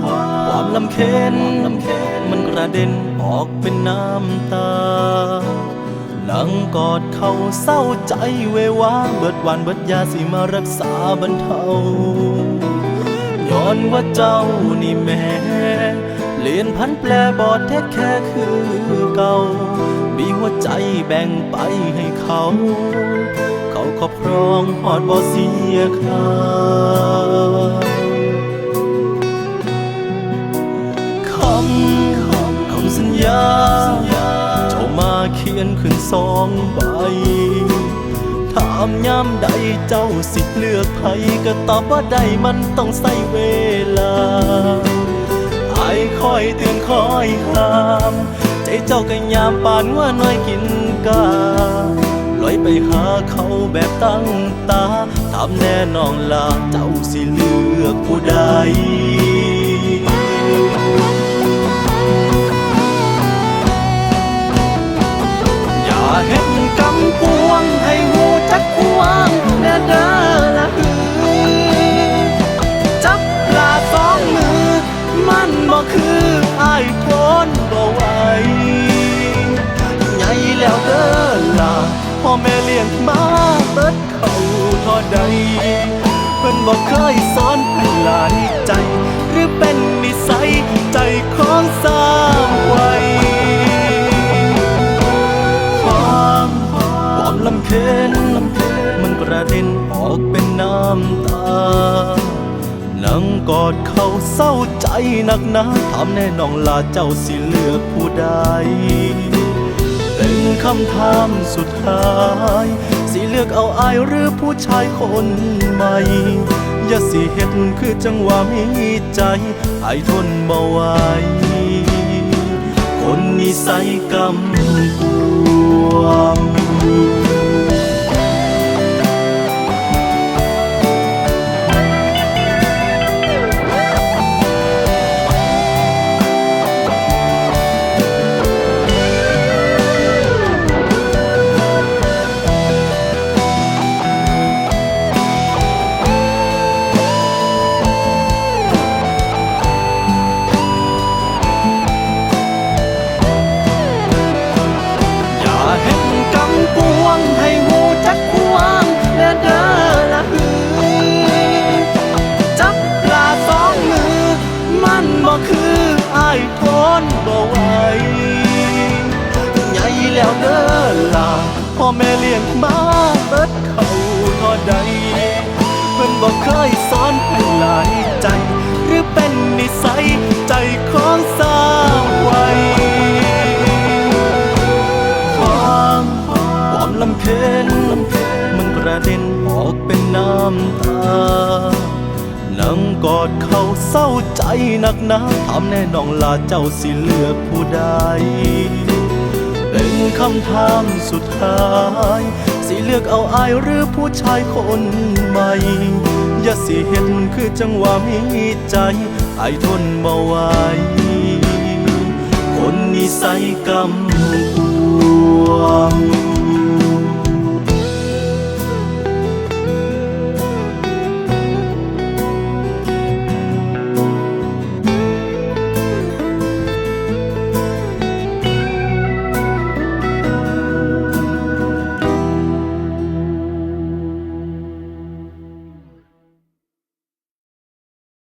ความความลำเค็นมันกระเด็นออกเป็นน้ำตา นั่งกอดเขาเศร้าใจเววาเบิดวันเบิดยาสิมารักษาบรรเทาย้อนว่าเจ้านี่แม่เปลี่ยนพันแปลบอดแท้แค่คือเก่า มีหัวใจแบ่งไปให้เขา เขาครอบครองหอดบ่เสียค่า สัญญา เจ้ามาเขียนขึ้นสองใบ ถามยามใดเจ้าสิเลือกไผก็ตอบว่าใดมันต้องใส่เวลาไอ้คอยเตือนคอยห้าม ใจเจ้าก็ยามปานว่าน้อยกินกาลอยไปหาเขาแบบตั้งตา ถามแน่นองลาเจ้าสิเลือกผู้ใด บอกเคยสอนให้หลายใจ หรือเป็นนิสัยใจของสาวไว้ความความลำเค็นมันกระเด็นออกเป็นน้ำตานั่งกอดเขาเศร้าใจหนักหนาถามแน่นองลาเจ้าสิเลือกผู้ใด เป็นคำถามสุดท้าย สิเลือกเอาอายหรือผู้ชายคนใหม่ อย่าสิเฮ็ดคือจังหวะมีใจอายทนบ่ไหวคนนิสัยกำกวม ทนบ่ไหวใหญ่แล้วเด้อล่ะพ่อแม่เลี้ยงมาเบิดเขาทอดใดเพิ่นบ่เคยสอนให้หลายใจ หรือเป็นนิสัยใจของสาวไว้ความความลำเค็นมันกระเด็นออกเป็นน้ำตา นั่งกอดเขาเศร้าใจหนักหนาถามแน่นองลาเจ้าสิเลือกผู้ใด เป็นคำถามสุดท้าย สิเลือกเอาอายหรือผู้ชายคนใหม่ อย่าสิเห็นคือจังหวะมีใจอายทนบ่ไหวคนนิสัยกำกว